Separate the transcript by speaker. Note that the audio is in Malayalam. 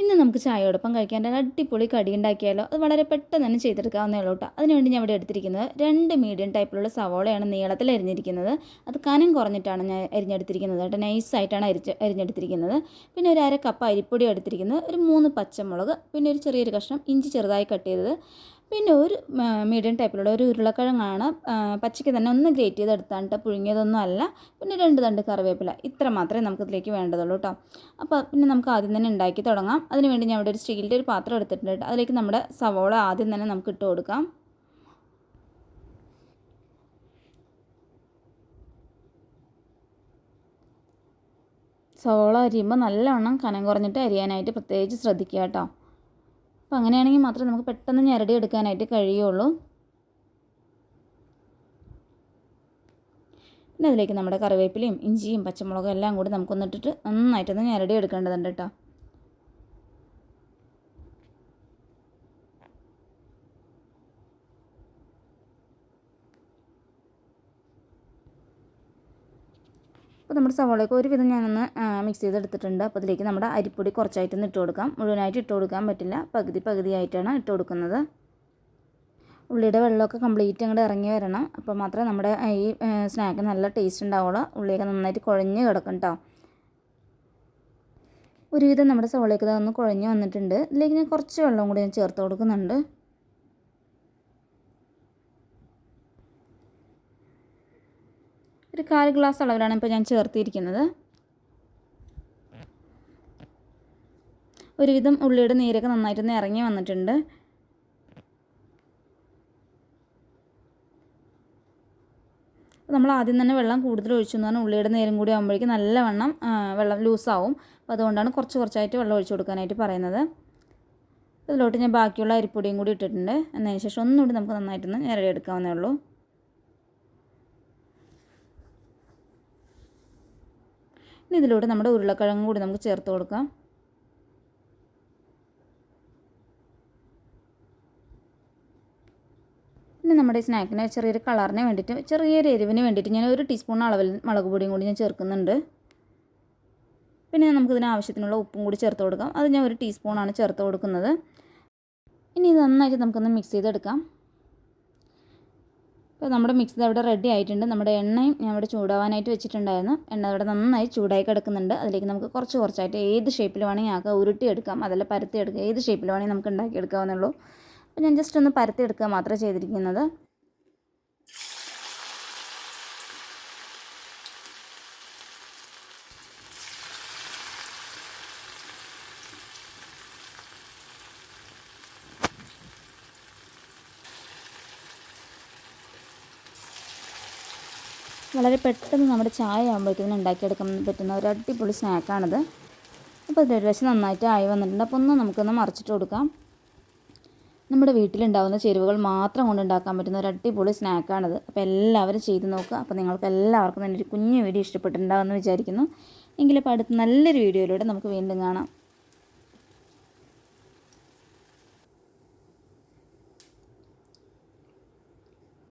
Speaker 1: ഇന്ന് നമുക്ക് ചായയോടൊപ്പം കഴിക്കാൻ അടിപൊളി കടി ഉണ്ടാക്കിയാലോ? അത് വളരെ പെട്ടെന്ന് തന്നെ ചെയ്തെടുക്കാവുന്നേ ഉള്ളൂ കേട്ടോ. അതിനുവേണ്ടി ഞാൻ ഇവിടെ എടുത്തിരിക്കുന്നത് രണ്ട് മീഡിയം ടൈപ്പിലുള്ള സവോളയാണ് നീളത്തിൽ അരിഞ്ഞിരിക്കുന്നത്. അത് കനം കുറഞ്ഞിട്ടാണ് ഞാൻ അരിഞ്ഞെടുത്തിരിക്കുന്നത് കേട്ടോ. നൈസായിട്ടാണ് അരിച്ച് അരിഞ്ഞെടുത്തിരിക്കുന്നത്. പിന്നെ ഒരു അര കപ്പ് അരിപ്പൊടി എടുത്തിരിക്കുന്നത്. ഒരു മൂന്ന് പച്ചമുളക്. പിന്നെ ഒരു ചെറിയൊരു കഷ്ണം ഇഞ്ചി ചെറുതായി കട്ട് ചെയ്തത്. പിന്നെ ഒരു മീഡിയം ടൈപ്പിലുള്ള ഒരു ഉരുളക്കിഴങ്ങാണ് പച്ചയ്ക്ക് തന്നെ ഒന്ന് ഗ്രേറ്റ് ചെയ്തെടുത്താണ് കേട്ടോ പുഴുങ്ങിയതൊന്നും അല്ല. പിന്നെ രണ്ട് തണ്ട് കറിവേപ്പില ഇത്ര മാത്രമേ നമുക്ക് ഇതിലേക്ക് വേണ്ടതുള്ളൂ കേട്ടോ അപ്പോൾ പിന്നെ നമുക്ക് ആദ്യം തന്നെ ഉണ്ടാക്കി തുടങ്ങാം. അതിനുവേണ്ടി ഞാൻ ഇവിടെ ഒരു സ്റ്റീലിന്റെ ഒരു പാത്രം എടുത്തിട്ടുണ്ട്. അതിലേക്ക് നമ്മുടെ സവോള ആദ്യം തന്നെ നമുക്ക് ഇട്ട് കൊടുക്കാം. സവോള അരിയുമ്പോൾ നല്ലവണ്ണം കനം കുറഞ്ഞിട്ട് അരിയാനായിട്ട് പ്രത്യേകിച്ച് ശ്രദ്ധിക്കുക കേട്ടോ അപ്പോൾ അങ്ങനെയാണെങ്കിൽ മാത്രമേ നമുക്ക് പെട്ടെന്ന് ഞെരടി എടുക്കാനായിട്ട് കഴിയുള്ളൂ. പിന്നെ അതിലേക്ക് നമ്മുടെ കറിവേപ്പിലയും ഇഞ്ചിയും പച്ചമുളകും എല്ലാം കൂടി നമുക്കൊന്നിട്ടിട്ട് നന്നായിട്ടൊന്ന് ഞെരടി എടുക്കേണ്ടതുണ്ട് കേട്ടോ. അപ്പോൾ നമ്മുടെ സവാളയൊക്കെ ഒരുവിധം ഞാനൊന്ന് മിക്സ് ചെയ്തെടുത്തിട്ടുണ്ട്. അപ്പോൾ അതിലേക്ക് നമ്മുടെ അരിപ്പൊടി കുറച്ചായിട്ടൊന്ന് ഇട്ട് കൊടുക്കാം. മുഴുവനായിട്ട് ഇട്ട് കൊടുക്കാൻ പറ്റില്ല. പകുതി പകുതിയായിട്ടാണ് ഇട്ട് കൊടുക്കുന്നത്. ഉള്ളിയുടെ വെള്ളമൊക്കെ കംപ്ലീറ്റ് അങ്ങോട്ട് ഇറങ്ങി വരണം. അപ്പോൾ മാത്രമേ നമ്മുടെ ഈ സ്നാക്ക് നല്ല ടേസ്റ്റ് ഉണ്ടാവുള്ളൂ. ഉള്ളിയൊക്കെ നന്നായിട്ട് കുഴഞ്ഞ് കിടക്കും ഒരുവിധം നമ്മുടെ സവോളയൊക്കെ ഒന്ന് കുഴഞ്ഞ് വന്നിട്ടുണ്ട്. ഇതിലേക്ക് ഞാൻ കുറച്ച് വെള്ളം കൂടി ഞാൻ ചേർത്ത് കൊടുക്കുന്നുണ്ട്. ഒരു കാൽ ഗ്ലാസ് അളവിലാണ് ഇപ്പോൾ ഞാൻ ചേർത്തിരിക്കുന്നത്. ഒരുവിധം ഉള്ളിയുടെ നീരൊക്കെ നന്നായിട്ടൊന്ന് ഇറങ്ങി വന്നിട്ടുണ്ട്. നമ്മൾ ആദ്യം തന്നെ വെള്ളം കൂടുതൽ ഒഴിച്ചു എന്ന് പറഞ്ഞാൽ ഉള്ളിയുടെ നേരം കൂടി ആകുമ്പോഴേക്കും നല്ലവണ്ണം വെള്ളം ലൂസാവും. അപ്പോൾ അതുകൊണ്ടാണ് കുറച്ച് കുറച്ചായിട്ട് വെള്ളം ഒഴിച്ചു കൊടുക്കാനായിട്ട് പറയുന്നത്. ഇതിലോട്ട് ഞാൻ ബാക്കിയുള്ള അരിപ്പൊടിയും കൂടി ഇട്ടിട്ടുണ്ട്. എന്നതിന് ശേഷം ഒന്നുകൂടി നമുക്ക് നന്നായിട്ടൊന്ന് ഞെരടിയെടുക്കാവുന്നേ ഉള്ളൂ. ഇനി ഇതിലൂടെ നമ്മുടെ ഉരുളക്കിഴങ്ങും കൂടി നമുക്ക് ചേർത്ത് കൊടുക്കാം. ഇനി നമ്മുടെ സ്നാക്കിന് ചെറിയൊരു കളറിന് വേണ്ടിയിട്ട് ചെറിയൊരു എരിവിന് വേണ്ടിയിട്ട് ഞാൻ ഒരു ടീസ്പൂൺ അളവിൽ മുളക് പൊടിയും കൂടി ഞാൻ ചേർക്കുന്നുണ്ട്. പിന്നെ നമുക്കിതിന് ആവശ്യത്തിനുള്ള ഉപ്പും കൂടി ചേർത്ത് കൊടുക്കാം. അത് ഞാൻ ഒരു ടീസ്പൂണാണ് ചേർത്ത് കൊടുക്കുന്നത്. ഇനി ഇത് നന്നായിട്ട് നമുക്കൊന്ന് മിക്സ് ചെയ്തെടുക്കാം. ഇപ്പോൾ നമ്മുടെ മിക്സ് അവിടെ റെഡി ആയിട്ടുണ്ട്. നമ്മുടെ എണ്ണയും ഞാൻ ഇവിടെ ചൂടാവാനായിട്ട് വെച്ചിട്ടുണ്ടായിരുന്നു. എണ്ണ അവിടെ നന്നായി ചൂടായി കിടക്കുന്നുണ്ട്. അതിലേക്ക് നമുക്ക് കുറച്ച് കുറച്ചായിട്ട് ഏത് ഷേപ്പിൽ വേണമെങ്കിൽ ആക്കാം. ഉരുട്ടിയെടുക്കാം അതല്ല പരത്തിയെടുക്കാം ഏത് ഷേപ്പിൽ വേണമെങ്കിൽ നമുക്ക് ഉണ്ടാക്കിയെടുക്കാവുന്നുള്ളൂ അപ്പോൾ ഞാൻ ജസ്റ്റ് ഒന്ന് പരത്തിയെടുക്കുക മാത്രമേ ചെയ്തിരിക്കുന്നത്. വളരെ പെട്ടെന്ന് നമ്മുടെ ചായ ആകുമ്പോഴത്തേക്കും ഉണ്ടാക്കിയെടുക്കാൻ പറ്റുന്ന ഒരു അടിപൊളി സ്നാക്കാണിത്. അപ്പോൾ ഇത് ഒരു നന്നായിട്ട് ആയി വന്നിട്ടുണ്ട്. അപ്പോൾ ഒന്ന് നമുക്കൊന്ന് മറിച്ചിട്ട് കൊടുക്കാം. നമ്മുടെ വീട്ടിലുണ്ടാകുന്ന ചേരുവകൾ മാത്രം കൊണ്ട് ഉണ്ടാക്കാൻ പറ്റുന്ന ഒരു അടിപൊളി സ്നാക്കാണിത്. അപ്പോൾ എല്ലാവരും ചെയ്ത് നോക്കുക. അപ്പോൾ നിങ്ങൾക്ക് എല്ലാവർക്കും തന്നെ ഒരു കുഞ്ഞു വീഡിയോ ഇഷ്ടപ്പെട്ടിട്ടുണ്ടാകുമെന്ന് വിചാരിക്കുന്നു. എങ്കിലിപ്പോൾ അടുത്ത നല്ലൊരു വീഡിയോയിലൂടെ നമുക്ക് വീണ്ടും കാണാം.